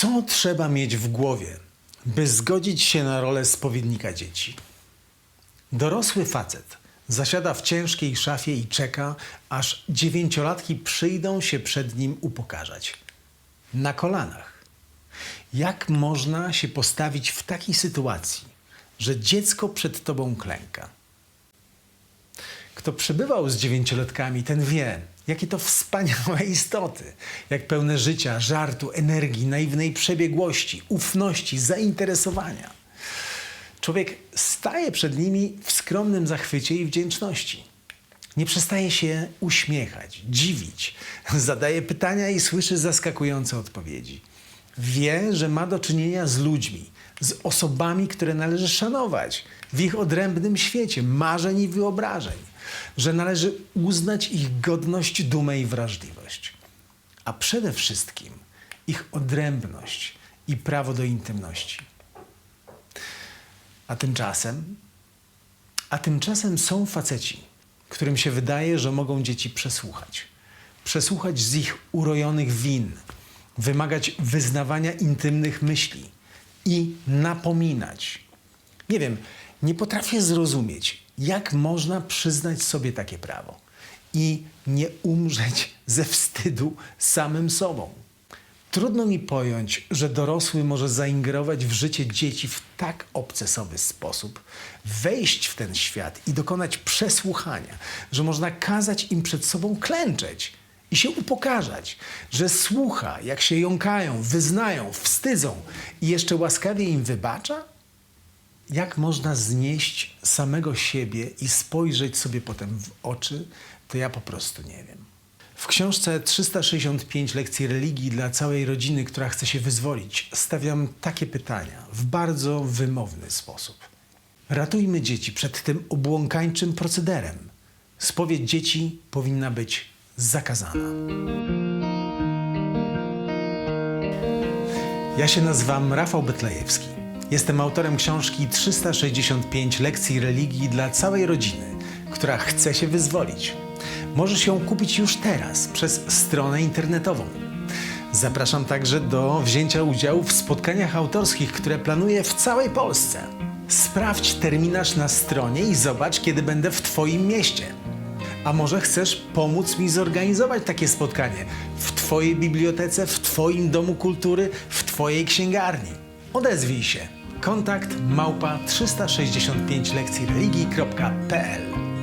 Co trzeba mieć w głowie, by zgodzić się na rolę spowiednika dzieci? Dorosły facet zasiada w ciężkiej szafie i czeka, aż dziewięciolatki przyjdą się przed nim upokarzać. Na kolanach. Jak można się postawić w takiej sytuacji, że dziecko przed tobą klęka? Kto przebywał z dziewięciolatkami, ten wie, jakie to wspaniałe istoty, jak pełne życia, żartu, energii, naiwnej przebiegłości, ufności, zainteresowania. Człowiek staje przed nimi w skromnym zachwycie i wdzięczności. Nie przestaje się uśmiechać, dziwić, zadaje pytania i słyszy zaskakujące odpowiedzi. Wie, że ma do czynienia z ludźmi, z osobami, które należy szanować w ich odrębnym świecie marzeń i wyobrażeń, że należy uznać ich godność, dumę i wrażliwość, a przede wszystkim ich odrębność i prawo do intymności. A tymczasem, a tymczasem są faceci, którym się wydaje, że mogą dzieci przesłuchać. Przesłuchać z ich urojonych win, wymagać wyznawania intymnych myśli i napominać. Nie wiem, nie potrafię zrozumieć, jak można przyznać sobie takie prawo i nie umrzeć ze wstydu samym sobą. Trudno mi pojąć, że dorosły może zaingerować w życie dzieci w tak obcesowy sposób, wejść w ten świat i dokonać przesłuchania, że można kazać im przed sobą klęczeć i się upokarzać, że słucha, jak się jąkają, wyznają, wstydzą i jeszcze łaskawie im wybacza? Jak można znieść samego siebie i spojrzeć sobie potem w oczy, to ja po prostu nie wiem. W książce 365 lekcji religii dla całej rodziny, która chce się wyzwolić, stawiam takie pytania w bardzo wymowny sposób. Ratujmy dzieci przed tym obłąkańczym procederem. Spowiedź dzieci powinna być zakazana. Ja się nazywam Rafał Betlejewski. Jestem autorem książki 365 lekcji religii dla całej rodziny, która chce się wyzwolić. Możesz ją kupić już teraz przez stronę internetową. Zapraszam także do wzięcia udziału w spotkaniach autorskich, które planuję w całej Polsce. Sprawdź terminarz na stronie i zobacz, kiedy będę w Twoim mieście. A może chcesz pomóc mi zorganizować takie spotkanie w Twojej bibliotece, w Twoim domu kultury, w Twojej księgarni? Odezwij się. Kontakt małpa 365 lekcji religii.pl